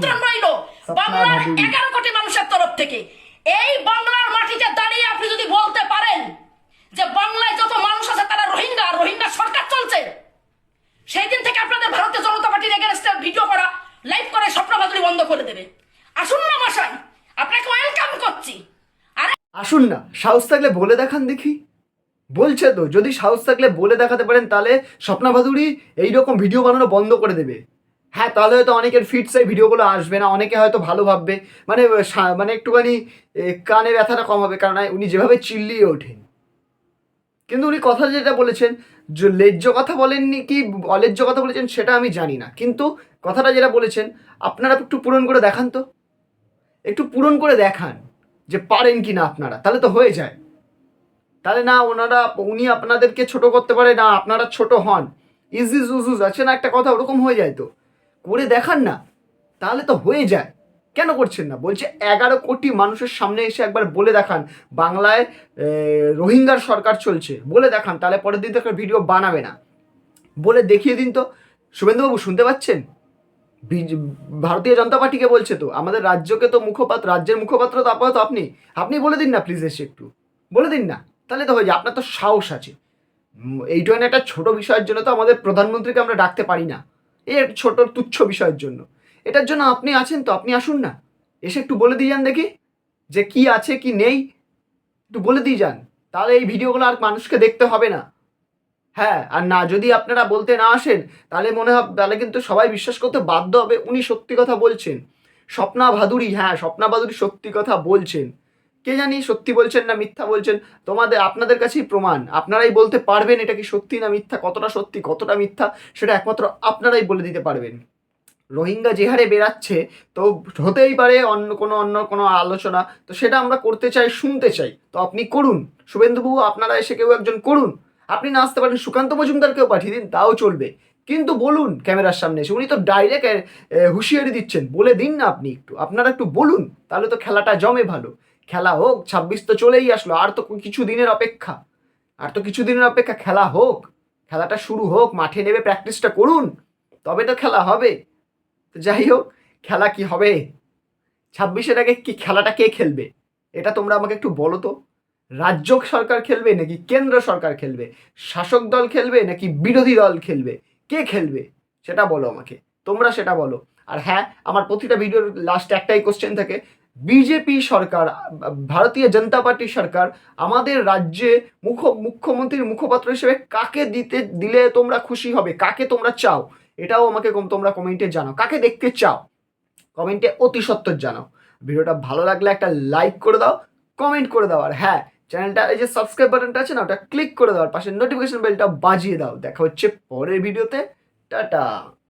আমন্ত্রণ রইল বাংলার এগারো কোটি মানুষের তরফ থেকে। এই বাংলার মাটিতে দাঁড়িয়ে আপনি যদি বলতে পারেন যে বাংলায় যত মানুষ আছে তারা রোহিঙ্গা আর রোহিঙ্গা সরকার চলছে। সেই দিন থেকে আপনাদের ভারতীয় জনতা পার্টির ভিডিও করা লাইভ করে স্বপ্ন বাদুরি বন্ধ করে দেবে। আসুন না মশাই আপনাকে ওয়েলকাম করছি। আরে আসুন না সাহস থাকলে বলে দেখান দেখি। বলছে তো যদি সাহস থাকলে বলে দেখাতে পারেন তাহলে স্বপ্না ভাদুরী এইরকম ভিডিও বানানো বন্ধ করে দেবে। হ্যাঁ তাহলে হয়তো অনেকের ফিটসে ভিডিওগুলো আসবে না, অনেকে হয়তো ভালো ভাববে। মানে মানে একটুখানি কানে ব্যথাটা কম হবে কারণ উনি যেভাবে চিল্লিয়ে ওঠেন। কিন্তু উনি কথা যেটা বলেছেন, যে লেজ্জ কথা বলেননি কি, অলেজ্জ কথা বলেছেন সেটা আমি জানি না। কিন্তু কথাটা যেটা বলেছেন, আপনারা একটু পূরণ করে দেখান তো। একটু পূরণ করে দেখান যে পারেন কি না আপনারা, তাহলে তো হয়ে যায়। তাহলে না, ওনারা, উনি আপনাদেরকে ছোট করতে পারে, না আপনারা ছোট হন। ইজি জুজুজ আছে না একটা কথা, ওরকম হয়ে যায় তো। করে দেখান না তাহলে তো হয়ে যায়। কেন করছেন না? বলছে এগারো কোটি মানুষের সামনে এসে একবার বলে দেখান বাংলায় রোহিঙ্গার সরকার চলছে বলে দেখান তাহলে পরের দিন তো একটা ভিডিও বানাবে না। বলে দেখিয়ে দিন তো। শুভেন্দুবাবু শুনতে পাচ্ছেন? ভারতীয় জনতা পার্টিকে বলছে তো আমাদের রাজ্যকে তো মুখপাত্র রাজ্যের মুখপাত্র তো আপাতত আপনি আপনি বলে দিন না প্লিজ এসে একটু। বলে দিন না তাহলে তো হয়ে যায় আপনার তো সাহস আছে। উম, এই একটা ছোট বিষয়ের জন্য তো আমাদের প্রধানমন্ত্রীকে আমরা ডাকতে পারি না। একটা ছোট তুচ্ছ বিষয়ের জন্য। এটার জন্য আপনি আছেন তো আপনি আসুন না। এসে একটু বলে দিয়ে যান দেখি যে কি আছে কি নেই। একটু বলে দিয়ে যান। তাহলে এই ভিডিওগুলো আর মানুষকে দেখতে হবে না। হ্যাঁ আর না যদি আপনারা বলতে না আসেন, তাহলে মনে হবে তাহলে কিন্তু সবাই বিশ্বাস করতে বাধ্য হবে উনি সত্যি কথা বলছেন। স্বপ্না ভাদুরী হ্যাঁ স্বপ্না ভাদুরী সত্যি কথা বলছেন। কে জানি সত্যি বলছেন না মিথ্যা বলছেন, তোমাদের, আপনাদের কাছেই প্রমাণ। আপনারাই বলতে পারবেন এটা কি সত্যি না মিথ্যা, কতটা সত্যি, কতটা মিথ্যা, সেটা একমাত্র আপনারাই বলে দিতে পারবেন। রোহিঙ্গা যে হারে বেরাচ্ছে তো হতেই পারে অন্য কোনো অন্য কোনো আলোচনা, তো সেটা আমরা করতে চাই, শুনতে চাই। তো আপনি করুন। শুভেন্দুবাবু, আপনারা এসে কেউ একজন করুন। আপনি না আসতে পারেন, সুকান্ত মজুমদারকেও পাঠিয়ে দিন, তাও চলবে। কিন্তু বলুন ক্যামেরার সামনে এসে, উনি তো ডাইরেক্ট হুঁশিয়ারি দিচ্ছেন। বলে দিন না আপনি একটু। আপনারা একটু বলুন, তাহলে তো খেলাটা জমে ভালো। খেলা হোক, ছাব্বিশ তো চলেই আসলো, আর তো কিছু দিনের অপেক্ষা। আর তো কিছু দিনের অপেক্ষা, খেলা হোক, খেলাটা শুরু হোক, মাঠে নেবে প্র্যাকটিসটা করুন, তবে তো খেলা হবে। তো যাই হোক, খেলা কি হবে? ছাব্বিশের আগে কি খেলাটা কে খেলবে? এটা তোমরা আমাকে একটু বলো তো। রাজ্য সরকার খেলবে নাকি কেন্দ্র সরকার খেলবে? শাসক দল খেলবে নাকি বিরোধী দল খেলবে? কে খেলবে? সেটা বলো আমাকে। তোমরা সেটা বলো। আর হ্যাঁ আমার প্রতিটা ভিডিওর লাস্টে একটাই কোশ্চেন থাকে। বিজেপি সরকার, ভারতীয় জনতা পার্টি সরকার আমাদের রাজ্যে মুখ্য মুখ্যমন্ত্রীর মুখপাত্র হিসেবে কাকে দিতে, দিলে তোমরা খুশি হবে? কাকে তোমরা চাও? এটাও আমাকে তোমরা কমেন্টে জানাও। কাকে দেখতে চাও? কমেন্টে অতি সত্তর জানাও। ভিডিওটা ভালো লাগলে একটা লাইক করে দাও কমেন্ট করে দাও। আর হ্যাঁ চ্যানেলটা, এই যে সাবস্ক্রাইব বাটনটা আছে না, ওটা ক্লিক করে দাও। আর পাশে নোটিফিকেশন বেলটা বাজিয়ে দাও। দেখা হচ্ছে পরের ভিডিওতে। টাটা!